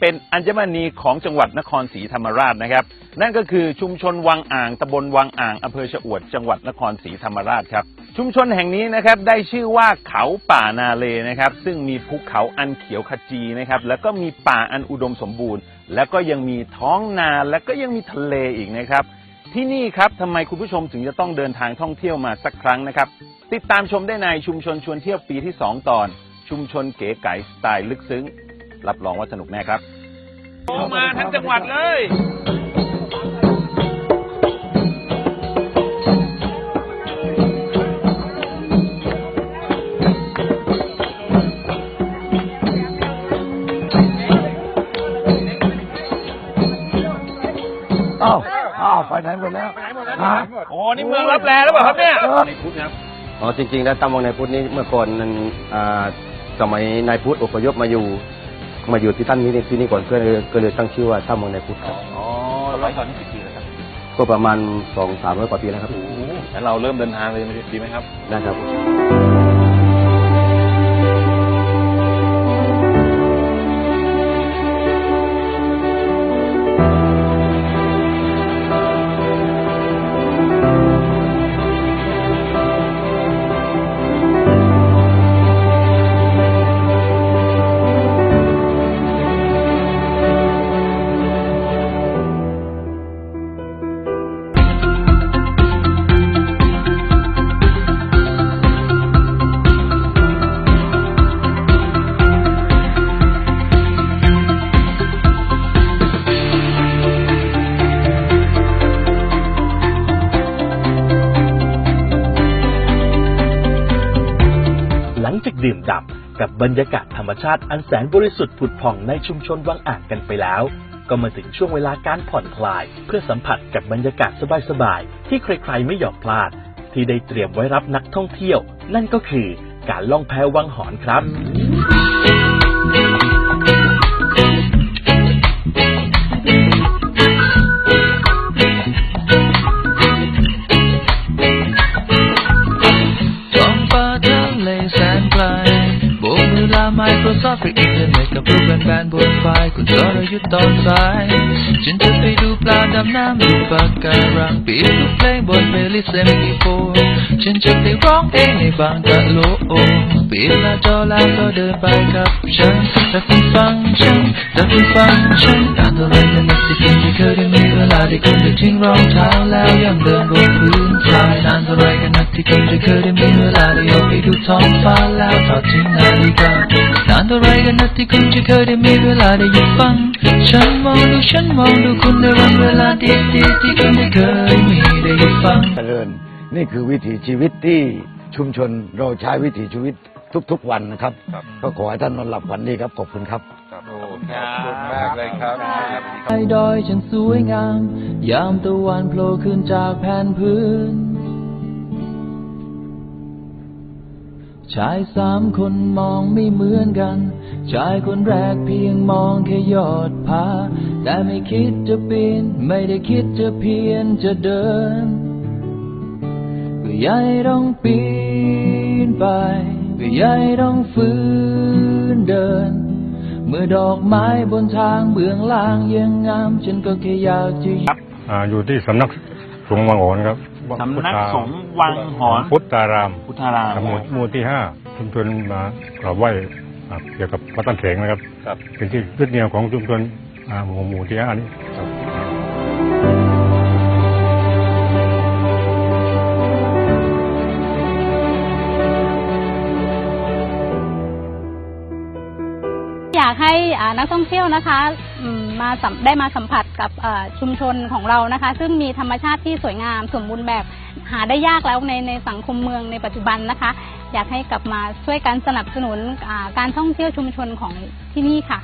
เป็นอัญมณีของจังหวัดนครศรีธรรมราชนะครับ นั่นก็คือชุมชนวังอ่างตำบลวังอ่างอำเภอชะอวดจังหวัดนครศรีธรรมราชครับ ชุมชนแห่งนี้นะครับได้ชื่อว่าเขาป่านาเลนะครับ ซึ่งมีภูเขาอันเขียวขจีนะครับแล้วก็มีป่าอันอุดมสมบูรณ์ แล้วก็ยังมีท้องนาและก็ยังมีทะเลอีกนะครับ ที่นี่ครับทำไมคุณผู้ชมถึงจะต้องเดินทางท่องเที่ยวมาสักครั้งนะครับ ติดตามชมได้ในชุมชนชวนเที่ยวปีที่ 2 ตอน ชุมชนเก๋ไก๋สไตล์ลึกซึ้ง รับรองว่าสนุกแน่ครับมาทั้งจังหวัดเลยอ้าวอ้าวไปไหนหมดแล้วฮะโอ้นี่เมืองรับแลแล้วเปล่าครับเนี่ยเออในพุทธครับอ๋อจริง ๆ แล้วตำบลนายพุทธนี่เมื่อก่อนนั้นอ่าสมัยนายพุทธอพยพมาอยู่ มาอยู่ที่ตั้นนี้ที่นี่ก่อนก็เลยก็เลยตั้งชื่อว่าตำบลนายพุทธครับอ๋อสมัยก่อนนี่กี่ปีแล้วครับก็ประมาณสองสามร้อยกว่าปีแล้วครับงั้นเราเริ่มเดินทางเลยดีไหมครับนะครับ ดื่มด่ำกับบรรยากาศธรรมชาติอันแสนบริสุทธิ์ผุดผ่องในชุมชนวังอ่างกันไปแล้ว ก็มาถึงช่วงเวลาการผ่อนคลาย เพื่อสัมผัสกับบรรยากาศสบายๆที่ใครๆไม่อยอกพลาด ที่ได้เตรียมไว้รับนักท่องเที่ยว นั่นก็คือการล่องแพวังหอนครับ Microsoft หรืออินเทอร์เน็ตกับรูปแบนๆบนไฟคุณจรยุทธ์ตอนสายฉันจะไปดูปลาดำน้ำดูปะการังปีดเพลงบนเพลย์ลิสต์ MP4 ฉันจะไปร้องเพลงในบางกะโลโอปิดหน้าจอแล้วก็เดินไปกับฉันแต่คุณฟังฉันแต่คุณฟังฉันนานเท่าไรกันนักที่คุณจะเคยได้มีเวลาได้คุณได้ทิ้งรองเท้าแล้วยังเดินบนพื้นทรายนานเท่าไรกันนักที่คุณจะเคยได้มีเวลาได้ออกไปดูท้องฟ้าแล้วทอดทิ้งนาฬิกา นานเท่าไรกันนักที่คุณจะเคยได้มีเวลาได้หยุดฟัง ฉันมองดูฉันมองดูคุณในวันเวลาดีๆที่คุณไม่เคยมีได้หยุดฟัง เจริญนี่คือวิถีชีวิตที่ชุมชนเราใช้วิถีชีวิตทุกๆวันนะครับ ก็ขอให้ท่านนอนหลับฝันดีครับ ขอบคุณครับขอบคุณมากเลยครับไอ้ดอยฉันสวยงาม ยามตะวันโผล่ขึ้นจากแผ่นพื้น ชายสามคนมองไม่เหมือนกัน ชายคนแรกเพียงมองแค่ยอดผา แต่ไม่คิดจะปีน ไม่ได้คิดจะเพียนจะเดิน ก็ยายต้องปีนไป ก็ยายต้องฝืนเดิน เมื่อดอกไม้บนทางเบื้องล่างยังงาม ฉันก็แค่อยากจะอยู่อ่า อยู่ที่สำนักสงฆ์วังโหนครับ สำนักสงฆ์วังหอนพุทธารามพุทธารามครับหมู่หมู่ที่ห้าชุมชนมากราบไหว้อ่าเกี่ยวกับวัดตั้งเขงนะครับครับ เป็นที่ยึดเหนี่ยวของชุมชนอ่าหมู่หมู่ที่ห้านี้ครับอยากให้อ่านักท่องเที่ยวนะคะ อืมมาสัมได้มาสัมผัสกับเอ่อชุมชนของเรานะคะ ซึ่งมีธรรมชาติที่สวยงามสมบูรณ์แบบหาได้ยากแล้วในในสังคมเมืองในปัจจุบันนะคะ อยากให้กลับมาช่วยกันสนับสนุนอ่าการท่องเที่ยวชุมชนของที่นี่ค่ะ